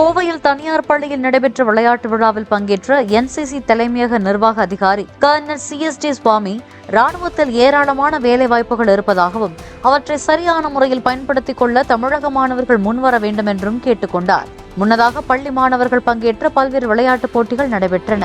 கோவையில் தனியார் பள்ளியில் நடைபெற்ற விளையாட்டு விழாவில் பங்கேற்ற என்சிசி தலைமையக நிர்வாக அதிகாரி கர்னல் சிஎஸ்டி சுவாமி ராணுவத்தில் ஏராளமான வேலை வாய்ப்புகள் இருப்பதாகவும் அவற்றை சரியான முறையில் பயன்படுத்திக் கொள்ள தமிழக மாணவர்கள் முன்வர வேண்டும் என்றும் கேட்டுக்கொண்டார் முன்னதாக பள்ளி மாணவர்கள் பங்கேற்ற பல்வேறு விளையாட்டுப் போட்டிகள் நடைபெற்றன.